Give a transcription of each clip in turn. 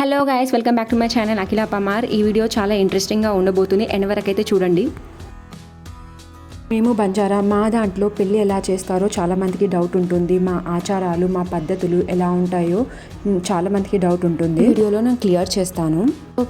Hello guys welcome back to my channel Akhila Pamar ఈ video చాలా ఇంట్రెస్టింగ్గా ఉండబోతుంది. ఎండ్ వరకు అయితే చూడండి. మేము బంజారా మా దాంట్లో పెళ్ళి ఎలా చేస్తారో చాలా మందికి డౌట్ ఉంటుంది. మా ఆచారాలు మా పద్ధతులు ఎలా ఉంటాయో మ్, చాలా మందికి డౌట్ ఉంటుంది. వీడియోలో నేను క్లియర్ చేస్తాను.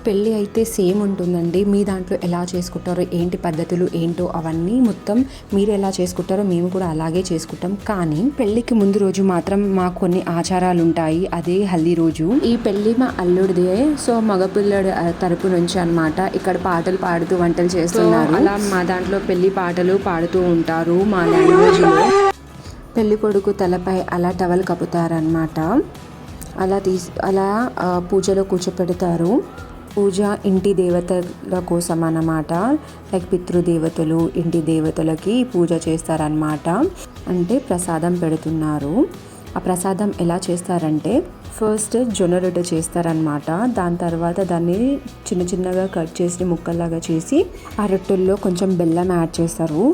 పెళ్ళి అయితే సేమ్ ఉంటుందండి. మీ దాంట్లో ఎలా చేసుకుంటారో ఏంటి పద్ధతులు ఏంటో అవన్నీ మొత్తం మీరు ఎలా చేసుకుంటారో మేము కూడా అలాగే చేసుకుంటాం. కానీ పెళ్ళికి ముందు రోజు మాత్రం మాకు కొన్ని ఆచారాలు ఉంటాయి. అదే హల్దీ రోజు. ఈ పెళ్ళి మా అల్లుడిదే. సో మగపిల్లడు తరపు నుంచి అన్నమాట ఇక్కడ పాటలు పాడుతూ వంటలు చేస్తున్నారు. అలా మా దాంట్లో పెళ్ళి పాటలు పాడుతూ ఉంటారు మా లాంగ్వేజ్లో. పెళ్ళి కొడుకు తలపై అలా టవల్ కప్పుతారనమాట అలా తీసి అలా పూజలో కూర్చోపెడతారు. పూజ ఇంటి దేవతల కోసం అన్నమాట లైక్ పితృదేవతలు ఇంటి దేవతలకి పూజ చేస్తారనమాట అంటే ప్రసాదం పెడుతున్నారు. ఆ ప్రసాదం ఎలా చేస్తారంటే ఫస్ట్ జొన్న రొట్టె చేస్తారనమాట దాని తర్వాత దాన్ని చిన్న చిన్నగా కట్ చేసి ముక్కల్లాగా చేసి ఆ రొట్టెల్లో కొంచెం బెల్లం యాడ్ చేస్తారు.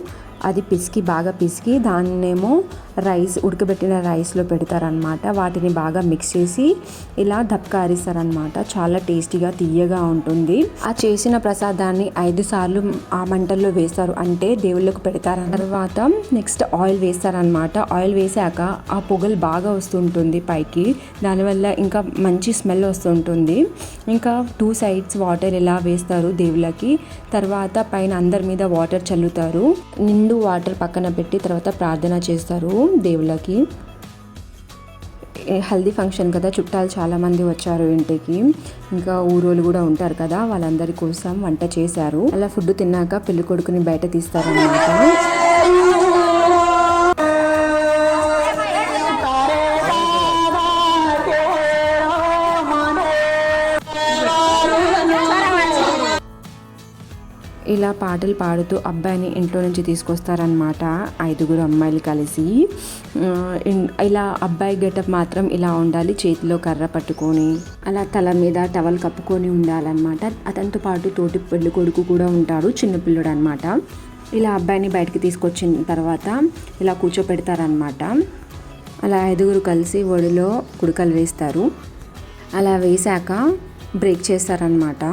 అది పిసికి బాగా పిసికి దాన్నేమో రైస్ ఉడకబెట్టిన రైస్లో పెడతారనమాట వాటిని బాగా మిక్స్ చేసి ఇలా దప్కారిస్తారనమాట చాలా టేస్టీగా తీయగా ఉంటుంది. ఆ చేసిన ప్రసాదాన్ని ఐదు సార్లు ఆ మంటల్లో వేస్తారు. అంటే దేవుళ్ళకు పెడతారు తర్వాత నెక్స్ట్ ఆయిల్ వేస్తారనమాట ఆయిల్ వేసాక ఆ పొగలు బాగా వస్తుంటుంది పైకి. దానివల్ల ఇంకా మంచి స్మెల్ వస్తుంటుంది. ఇంకా టూ సైడ్స్ వాటర్ ఇలా వేస్తారు దేవుళ్ళకి? తర్వాత పైన అందరి మీద వాటర్ చల్లుతారు. రెండు వాటర్ పక్కన పెట్టి తర్వాత ప్రార్థన చేస్తారు దేవుళ్ళకి. హల్దీ ఫంక్షన్ కదా చుట్టాలు చాలామంది వచ్చారు ఇంటికి. ఇంకా ఊరోళ్ళు కూడా ఉంటారు కదా వాళ్ళందరి కోసం వంట చేశారు. అలా ఫుడ్ తిన్నాక పెళ్ళికొడుకుని బయట తీస్తారనమాట ఇలా పాటలు పాడుతూ అబ్బాయిని ఇంట్లో నుంచి తీసుకొస్తారనమాట ఐదుగురు అమ్మాయిలు కలిసి. ఇలా అబ్బాయి గెటప్ మాత్రం ఇలా ఉండాలి చేతిలో కర్ర పట్టుకొని అలా తల మీద టవల్ కప్పుకొని ఉండాలన్నమాట. అతనితో పాటు తోటి పెళ్ళి కొడుకు కూడా ఉంటాడు చిన్నపిల్లడు అనమాట ఇలా అబ్బాయిని బయటికి తీసుకొచ్చిన తర్వాత ఇలా కూర్చోపెడతారనమాట అలా ఐదుగురు కలిసి ఒడిలో కుడకలు వేస్తారు. అలా వేశాక బ్రేక్ చేస్తారనమాట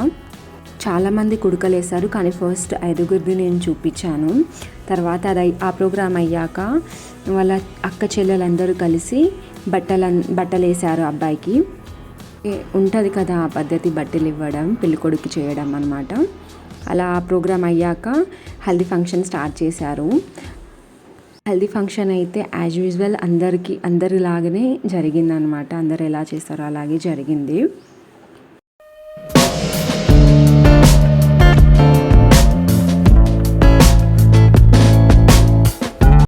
చాలామంది కుడుకలేశారు వేశారు కానీ ఫస్ట్ ఐదుగురిది నేను చూపించాను. తర్వాత అది ఆ ప్రోగ్రామ్ అయ్యాక వాళ్ళ అక్క చెల్లెలందరూ కలిసి బట్టలు బట్టలు వేశారు అబ్బాయికి ఉంటుంది కదా ఆ పద్ధతి బట్టలు ఇవ్వడం పెళ్ళికొడుకు చేయడం అనమాట అలా ఆ ప్రోగ్రామ్ అయ్యాక హల్దీ ఫంక్షన్ స్టార్ట్ చేశారు. హల్దీ ఫంక్షన్ అయితే యాజ్ యూజువల్ అందరికీ అందరిలాగానే జరిగిందనమాట అందరు ఎలా చేస్తారో అలాగే జరిగింది.